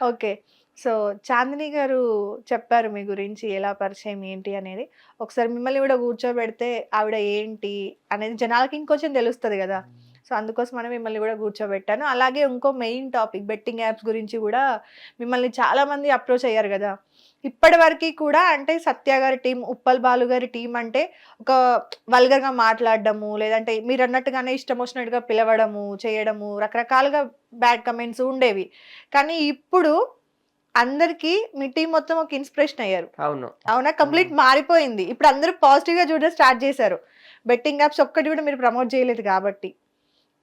Okay. So Chandini గారు చెప్పారు మీ గురించి ఎలా పరిచయం ఏంటి అనేది. ఒకసారి మిమ్మల్ని కూడా కూర్చోబెడితే ఆవిడ ఏంటి అనేది జనాలకి ఇంకొంచెం తెలుస్తుంది కదా. సో అందుకోసం మనం మిమ్మల్ని కూడా కూర్చోబెట్టాను. అలాగే ఇంకో మెయిన్ టాపిక్ బెట్టింగ్ యాప్స్ గురించి కూడా మిమ్మల్ని చాలా మంది అప్రోచ్ అయ్యారు కదా. ఇప్పటి వరకు కూడా అంటే సత్య గారి టీం ఉప్పల్ బాలు గారి టీం అంటే ఒక వల్గర్గా మాట్లాడడము లేదంటే మీరు అన్నట్టుగానే ఇష్టం వచ్చినట్టుగా పిలవడము చేయడము రకరకాలుగా బ్యాడ్ కమెంట్స్ ఉండేవి. కానీ ఇప్పుడు అందరికీ మీ టీం మొత్తం ఒక ఇన్స్పిరేషన్ అయ్యారు. అవును. అవునా? కంప్లీట్ మారిపోయింది. ఇప్పుడు అందరూ పాజిటివ్గా చూడడం స్టార్ట్ చేశారు. బెట్టింగ్ యాప్స్ ఒక్కటి కూడా మీరు ప్రమోట్ చేయలేదు కాబట్టి.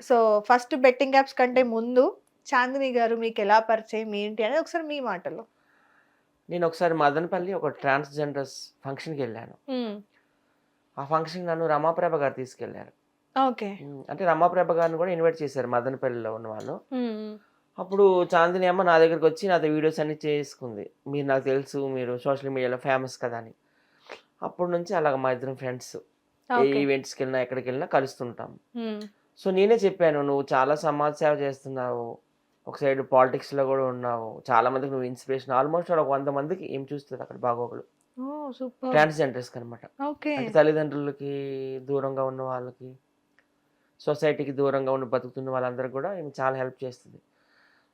సో ఫస్ట్ బెట్టింగ్ యాప్స్ కంటే ముందు చాందిని గారు మీకు ఎలా పరిచయం ఏంటి అనేది ఒకసారి మీ మాటలో. నేను ఒకసారి మదనపల్లి ఒక ట్రాన్స్జెండర్స్ ఫంక్షన్కి వెళ్ళాను. ఆ ఫంక్షన్ నన్ను రమాప్రభ గారు తీసుకెళ్ళారు ఓకే. అంటే రమాప్రభ గారిని కూడా ఇన్వైట్ చేశారు మదనపల్లిలో ఉన్న వాళ్ళు. అప్పుడు చాందిని అమ్మ నా దగ్గరికి వచ్చి నాతో వీడియోస్ అన్ని చేసుకుంది. మీరు నాకు తెలుసు మీరు సోషల్ మీడియాలో ఫేమస్ కదా అని. అప్పటి నుంచి అలాగ మా ఇద్దరం ఫ్రెండ్స్. ఏ ఈవెంట్స్కి వెళ్ళినా ఎక్కడికి వెళ్ళినా కలుస్తుంటాం. సో నేనే చెప్పాను నువ్వు చాలా సమాజ సేవ చేస్తున్నావు. ఒక సైడ్ పాలిటిక్స్లో కూడా ఉన్నావు. చాలా మందికి నువ్వు ఇన్స్పిరేషన్. ఆల్మోస్ట్ ఒక వంద మందికి ఏం చూస్తుంది అక్కడ బాగోగులు. ట్రాన్స్జెండర్స్ అనమాట తల్లిదండ్రులకి దూరంగా ఉన్న వాళ్ళకి సొసైటీకి దూరంగా ఉండి బతుకుతున్న వాళ్ళందరికీ కూడా ఈమె చాలా హెల్ప్ చేస్తుంది.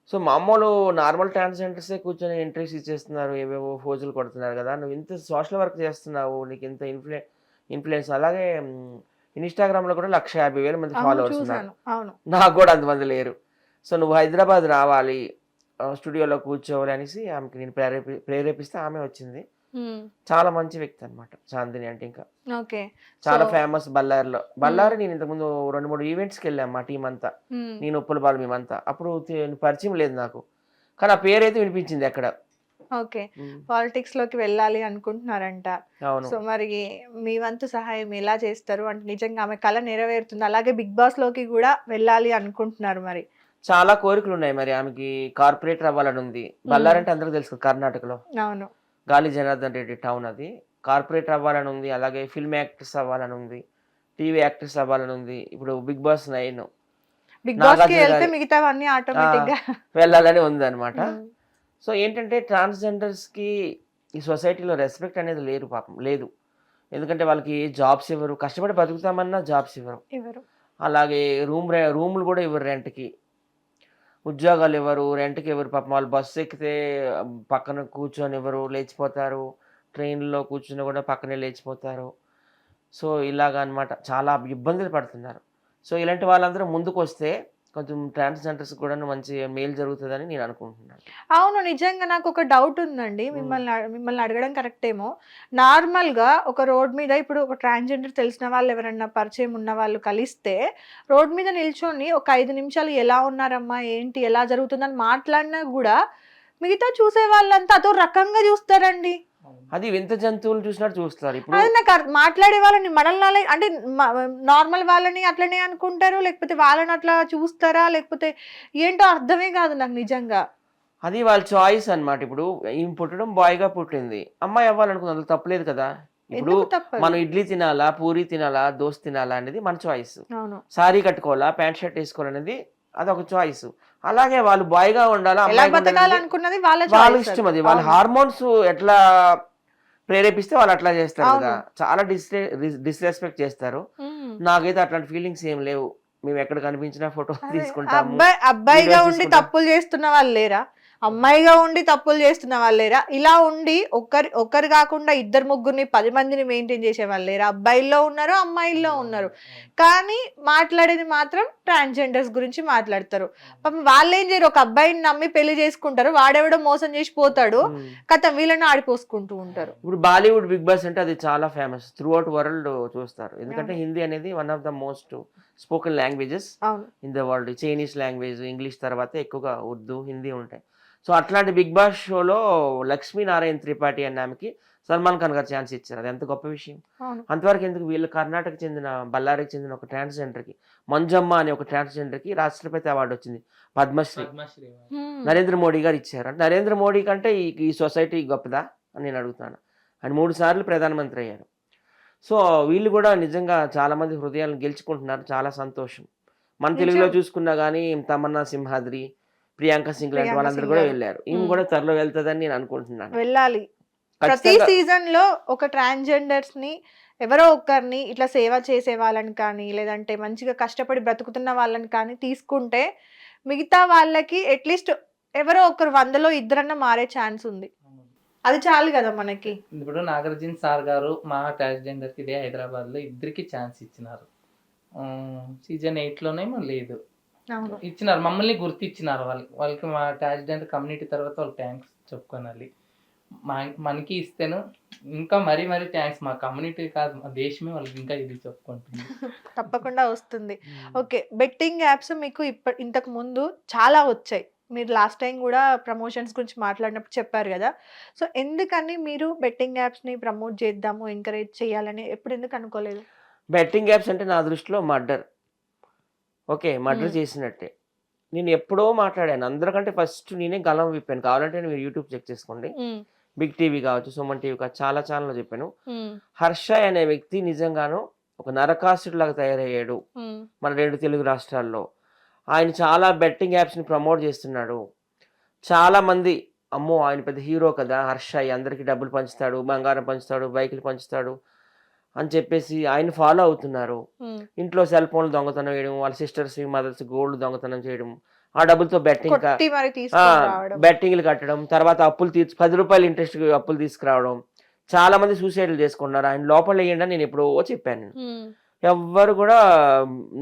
సో మామూలు నార్మల్ ట్రాన్స్జెండర్సే కూర్చొని ఇంట్రెస్ట్ ఇచ్చేస్తున్నారు ఏవేవో ఫోజులు కొడుతున్నారు కదా. నువ్వు ఇంత సోషల్ వర్క్ చేస్తున్నావు నీకు ఇంత ఇన్ఫ్లూ ఇన్ఫ్లుయెన్స్. అలాగే ఇన్స్టాగ్రామ్లో కూడా లక్ష యాభై వేల మంది ఫాలోవర్స్ ఉన్నారు. నాకు కూడా అంతమంది లేరు. సో నువ్వు హైదరాబాద్ రావాలి స్టూడియోలో కూర్చోవాలి అనేసి ఆమెకి నేను ప్రేరేపి ప్రేరేపిస్తే ఆమె వచ్చింది. చాలా మంచి వ్యక్తి అనమాట చాందిని అంటే ఇంకా. ఓకే. చాలా ఫేమస్ బళ్ళారిలో. బళ్ళారి నేను ఇంతకుముందు రెండు మూడు ఈవెంట్స్కి వెళ్ళాం మా టీం అంతా. నేను ఉప్పుల బాలు మేమంతా. అప్పుడు పరిచయం లేదు నాకు. కానీ ఆ పేరు అయితే వినిపించింది అక్కడ ఓకే. పాలిటిక్స్లోకి వెళ్ళాలి అనుకుంటున్నారంట. సో మరి మీ వంతు సహాయం ఎలా చేస్తారు? అంటే నిజంగా ఆమె కళ నెరవేరుతుంది. అలాగే బిగ్ బాస్లోకి కూడా వెళ్ళాలి అనుకుంటున్నారు మరి. చాలా కోరికలు ఉన్నాయి మరి ఆమెకి. కార్పొరేటర్ అవ్వాలని ఉంది. బళ్ళారి అంటే అందరికీ తెలుసు కర్ణాటకలో. అవును. గాలి జనార్దన్ రెడ్డి టౌన్ అది. కార్పొరేటర్ అవ్వాలని ఉంది. అలాగే ఫిల్మ్ యాక్ట్రెస్ అవ్వాలని ఉంది. టీవీ యాక్ట్రెస్ అవ్వాలని ఉంది. ఇప్పుడు బిగ్ బాస్ నైన్. బిగ్ బాస్కి వెళ్తే మిగతావన్నీ ఆటోమేటిక్గా వెళ్ళాలని ఉంది అనమాట సో ఏంటంటే ట్రాన్స్జెండర్స్కి ఈ సొసైటీలో రెస్పెక్ట్ అనేది లేదు పాపం లేదు. ఎందుకంటే వాళ్ళకి జాబ్స్ ఇవ్వరు. కష్టపడి బతుకుతామన్నా జాబ్స్ ఇవ్వరు. ఎవరు అలాగే రూమ్ రూములు కూడా ఇవ్వరు రెంట్కి. ఉద్యోగాలు ఇవ్వరు రెంట్కి ఇవ్వరు పాపం. వాళ్ళు బస్సు ఎక్కితే పక్కన కూర్చొని ఇవ్వరు లేచిపోతారు. ట్రైన్లో కూర్చుని కూడా పక్కనే లేచిపోతారు. సో ఇలాగ అన్నమాట. చాలా ఇబ్బందులు పడుతున్నారు. సో ఇలాంటి వాళ్ళందరూ ముందుకు వస్తే కొంచెం ట్రాన్స్జెండర్స్ కూడా మంచి మేలు జరుగుతుందని నేను అనుకుంటున్నాను. అవును నిజంగా నాకు ఒక డౌట్ ఉందండి మిమ్మల్ని మిమ్మల్ని అడగడం కరెక్ట్ ఏమో. నార్మల్గా ఒక రోడ్ మీద ఇప్పుడు ఒక ట్రాన్స్జెండర్ తెలిసిన వాళ్ళు ఎవరన్నా పరిచయం ఉన్న వాళ్ళు కలిస్తే రోడ్ మీద నిల్చొని ఒక ఐదు నిమిషాలు ఎలా ఉన్నారమ్మా ఏంటి ఎలా జరుగుతుందని మాట్లాడినా కూడా మిగతా చూసే వాళ్ళంతా అదో రకంగా చూస్తారండి. అది వింత జంతువులు చూసినట్టు చూస్తారు ఇప్పుడు అది నాకు అర్- మాట్లాడే వాళ్ళని మనల్ని అంటే నార్మల్ వాళ్ళని అట్లనే అనుకుంటారు లేకపోతే వాళ్ళని అట్లా చూస్తారా లేకపోతే ఏంటో అర్థమే కాదు నాకు నిజంగా. అది వాళ్ళ చాయిస్ అన్నమాట. ఇప్పుడు ఈమె పుట్టడం బాయ్గా పుట్టింది. అమ్మాయి అవ్వాలనుకుంది అందులో తప్పలేదు కదా? ఇప్పుడు మనం ఇడ్లీ తినాలా పూరి తినాలా దోశ తినాలా అనేది మన చాయిస్ అవును. సారీ కట్టుకోవాలా ప్యాంట్ షర్ట్ వేసుకోవాలనేది అది ఒక చాయిస్ అలాగే వాళ్ళు బాయ్గా ఉండాలా వాళ్ళ ఇష్టం అది వాళ్ళ. హార్మోన్స్ ఎట్లా ప్రేరేపిస్తే వాళ్ళు అట్లా చేస్తారు. కదా చాలా డిస్రె డిస్రెస్పెక్ట్ చేస్తారు. నాకైతే అట్లాంటి ఫీలింగ్స్ ఏం లేవు మేము ఎక్కడ కనిపించిన ఫోటో అబ్బాయి అబ్బాయిగా ఉండి తీసుకుంటాం. తప్పులు చేస్తున్న వాళ్ళు లేరా అమ్మాయిగా ఉండి తప్పులు చేస్తున్న వాళ్ళు లేరా ఇలా ఉండి ఒకరి ఒకరు కాకుండా ఇద్దరు ముగ్గురిని పది మందిని మెయింటైన్ చేసే వాళ్ళు లేరా అబ్బాయిల్లో ఉన్నారు అమ్మాయిల్లో ఉన్నారు. కానీ మాట్లాడేది మాత్రం ట్రాన్స్జెండర్స్ గురించి మాట్లాడతారు. పాపం వాళ్ళు ఏం చేయరు. ఒక అబ్బాయిని నమ్మి పెళ్ళి చేసుకుంటారు. వాడెవడో మోసం చేసి పోతాడు. కథ వీళ్ళని ఆడిపోసుకుంటూ ఉంటారు. ఇప్పుడు బాలీవుడ్ బిగ్ బాస్ అంటే అది చాలా ఫేమస్ త్రూ అవుట్ వరల్డ్ చూస్తారు. ఎందుకంటే హిందీ అనేది one of the most spoken languages in the world Chinese language English తర్వాత ఎక్కువగా ఉర్దూ హిందీ ఉంటాయి. సో అట్లాంటి బిగ్ బాస్ షోలో లక్ష్మీనారాయణ త్రిపాఠి అనే ఆమెకి సల్మాన్ ఖాన్ గారు ఛాన్స్ ఇచ్చారు. అది ఎంత గొప్ప విషయం. అవును. అంతవరకు ఎందుకు వీళ్ళు కర్ణాటక చెందిన బళ్ళారికి చెందిన ఒక ట్రాన్స్జెండర్కి మంజమ్మ అనే ఒక ట్రాన్స్జెండర్కి రాష్ట్రపతి అవార్డు వచ్చింది. పద్మశ్రీ. నరేంద్ర మోడీ గారు ఇచ్చారు. అంటే నరేంద్ర మోడీ కంటే ఈ ఈ సొసైటీ గొప్పదా అని నేను అడుగుతాను. ఆయన మూడు సార్లు ప్రధానమంత్రి అయ్యారు. సో వీళ్ళు కూడా నిజంగా చాలా మంది హృదయాలను గెలుచుకుంటున్నారు. చాలా సంతోషం. మన తెలుగులో. చూసుకున్నా కానీ తమన్నా సింహాద్రి ప్రియాంక సింగ్ లాంటి వాళ్ళందరూ కూడా. వెళ్ళారు. ఈమె. కూడా త్వరలో వెళ్తుందని నేను అనుకుంటున్నాను. వెళ్ళాలి. ప్రతి సీజన్లో ఒక ట్రాన్స్జెండర్స్ని ఎవరో ఒక్కరిని ఇట్లా సేవ చేసే వాళ్ళని కానీ లేదంటే మంచిగా కష్టపడి బ్రతుకుతున్న వాళ్ళని కానీ తీసుకుంటే మిగతా వాళ్ళకి అట్లీస్ట్ ఎవరో ఒకరు వందలో ఇద్దరన్నా మారే ఛాన్స్ ఉంది. అది చాలు కదా మనకి. ఇప్పుడు నాగార్జున సార్ గారు మా ట్రాన్స్జెండర్కి ఇదే హైదరాబాద్లో ఇద్దరికి ఛాన్స్ ఇచ్చినారు. సీజన్ ఎయిట్లోనేమో లేదు. ఇచ్చినారు మమ్మల్ని గుర్తిచ్చినారు వాళ్ళకి వాళ్ళకి మా ట్రాన్స్జెండర్ కమ్యూనిటీ తర్వాత వాళ్ళకి థ్యాంక్స్ చెప్పుకోనాలి మా మనకి ఇస్తేను ఇంకా మరీ మరీ థ్యాంక్స్. మా కమ్యూనిటీ కాదు మా దేశమే వాళ్ళకి ఇంకా ఇది చెప్పుకుంటుంది. తప్పకుండా వస్తుంది. ఓకే బెట్టింగ్ యాప్స్ మీకు ఇప్ప ఇంతకు ముందు చాలా వచ్చాయి. మీరు లాస్ట్ టైం కూడా ప్రమోషన్స్ గురించి మాట్లాడినప్పుడు చెప్పారు కదా. సో ఎందుకని మీరు బెట్టింగ్ యాప్స్ని ప్రమోట్ చేద్దాము ఎంకరేజ్ చేయాలని ఎప్పుడు ఎందుకు అనుకోలేదు? బెట్టింగ్ యాప్స్ అంటే నా దృష్టిలో మర్డర్. Okay murder. చేసినట్టే. నేను ఎప్పుడో మాట్లాడాను. అందరికంటే ఫస్ట్ నేనే గలం విప్పాను. కావాలంటే మీరు యూట్యూబ్ చెక్ చేసుకోండి. బిగ్ టీవీ కావచ్చు సుమన్ టీవీ కావచ్చు చాలా ఛానల్లో చెప్పాను. హర్ష అనే వ్యక్తి నిజంగాను ఒక నరకాసుడు లాగా తయారయ్యాడు మన రెండు తెలుగు రాష్ట్రాల్లో. ఆయన చాలా బెట్టింగ్ యాప్స్ని ప్రమోట్ చేస్తున్నాడు. చాలా మంది అమ్మో ఆయన పెద్ద హీరో కదా హర్ష అందరికీ డబ్బులు పంచుతాడు బంగారం పంచుతాడు బైకులు పంచుతాడు. అని చెప్పేసి ఆయన ఫాలో అవుతున్నారు. ఇంట్లో సెల్ ఫోన్లు దొంగతనం చేయడం వాళ్ళ సిస్టర్స్ మదర్స్ గోల్డ్ దొంగతనం చేయడం ఆ డబ్బులతో బెట్టింగ్ బెట్టింగ్లు కట్టడం తర్వాత అప్పులు తీర్చు పది రూపాయలు ఇంట్రెస్ట్ అప్పులు తీసుకురావడం. చాలా మంది సూసైడ్లు చేసుకున్నారు ఆయన లోపల వేయండి నేను ఎప్పుడో చెప్పాను. ఎవ్వరు కూడా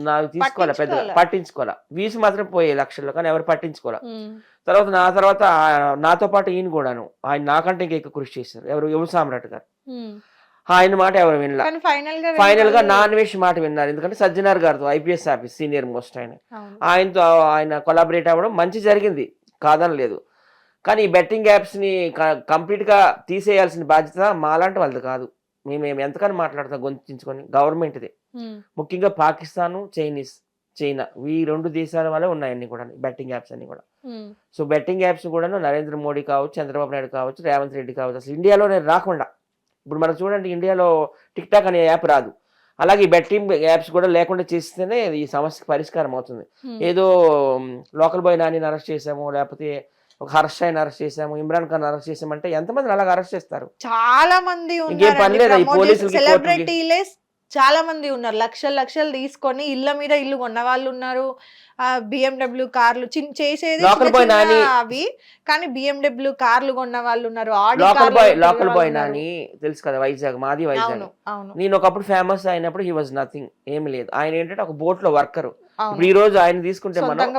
నాకు తీసుకోవాలి పెద్ద. పట్టించుకోవాలి? వీసి మాత్రం పోయే లక్షల్లో కానీ ఎవరు పట్టించుకోలే ఉమ్, తర్వాత నా తర్వాత నాతో పాటు ఈయన కూడాను. ఆయన నాకంటే ఇంకా ఎక్కువ కృషి చేశారు. ఎవరు యువ సామ్రాట్ గారు. ఆయన మాట ఎవరు వినలా. ఫైనల్గా గా. నాన్ వేష్ మాట విన్నారు. ఎందుకంటే సజ్జనార్ గారితో ఐపీఎస్ ఆఫీస్ సీనియర్ మోస్ట్ ఆయన. ఆయనతో ఆయన కొలాబరేట్ అవ్వడం మంచి జరిగింది. కాదని లేదు కానీ ఈ బెట్టింగ్ యాప్స్ని కంప్లీట్గా తీసేయాల్సిన బాధ్యత మాలాంటి వాళ్ళది కాదు. మేము మేము ఎంతకని మాట్లాడతాం గొంతించుకొని గవర్నమెంట్ది. ముఖ్యంగా పాకిస్తాను చైనీస్ చైనా ఈ రెండు దేశాల వల్లే ఉన్నాయి అన్ని కూడా బెట్టింగ్ యాప్స్ అన్ని కూడా. సో బెట్టింగ్ యాప్స్ కూడా నరేంద్ర మోడీ కావచ్చు చంద్రబాబు నాయుడు కావచ్చు రేవంత్ రెడ్డి కావచ్చు అసలు ఇండియాలోనే రాకుండా ఇప్పుడు మనం చూడండి ఇండియాలో టిక్ టాక్ అనే యాప్ రాదు అలాగే ఈ బెట్టింగ్ యాప్స్ కూడా లేకుండా చేస్తేనే ఈ సమస్యకి పరిష్కారం అవుతుంది. ఏదో లోకల్ బాయ్ నాని అరెస్ట్ చేసాము లేకపోతే ఒక హర్ష అరెస్ట్ చేసాము ఇమ్రాన్ ఖాన్ అరెస్ట్ చేసామంటే ఎంతమంది అలాగ అరెస్ట్ చేస్తారు చాలా మంది ఇంకేం పని లేదా? ఈ పోలీసులకి, చాలా మంది ఉన్నారు. లక్షలు లక్షలు తీసుకొని ఇళ్ళ మీద ఇల్లు కొన్న వాళ్ళు ఉన్నారు బిఎండబ్ల్యూ కార్లు చేసేది చిన్న నాని. అవి. కానీ బిఎండబ్ల్యూ కార్లు కొన్న వాళ్ళు ఉన్నారు లోకల్ బాయ్ లోకల్. నాని తెలుసు కదా వైజాగ్ మాది వైజాగ్. నేను ఒకప్పుడు ఫేమస్ అయినప్పుడు హీ వాజ్ నథింగ్ ఏమి లేదు. ఆయన ఏంటంటే ఒక బోట్లో వర్కర్ ఇప్పుడు ఈ రోజు ఆయన తీసుకుంటే మనం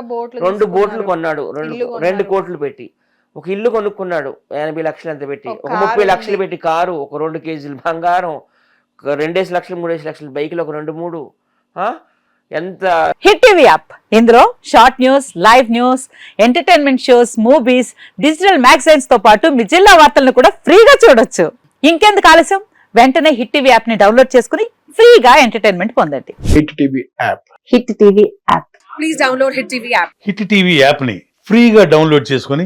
రెండు బోట్లు. కొన్నాడు. రెండు. రెండు కోట్లు పెట్టి. ఒక ఇల్లు కొనుక్కున్నాడు. ఎనభై లక్షలు ఎంత పెట్టి. ఒక ముప్పై. లక్షలు పెట్టి కారు ఒక రెండు కేజీలు బంగారం ఒక రెండేసి లక్షలు మూడేసి లక్షలు బైకులు ఒక రెండు మూడు? ఎంత? Hit TV app. ఇందులో short news live news entertainment shows movies digital మ్యాగజైన్స్తో పాటు మీ జిల్లా వార్తలను కూడా ఫ్రీగా చూడొచ్చు. ఇంకెందుకు ఆలస్యం? వెంటనే హిట్ టీవీ యాప్ని డౌన్లోడ్ చేసుకుని ఫ్రీగా ఎంటర్టైన్మెంట్ పొందండి. Hit TV app. Hit TV app. Hit TV యాప్ని ఫ్రీగా డౌన్లోడ్ చేసుకొని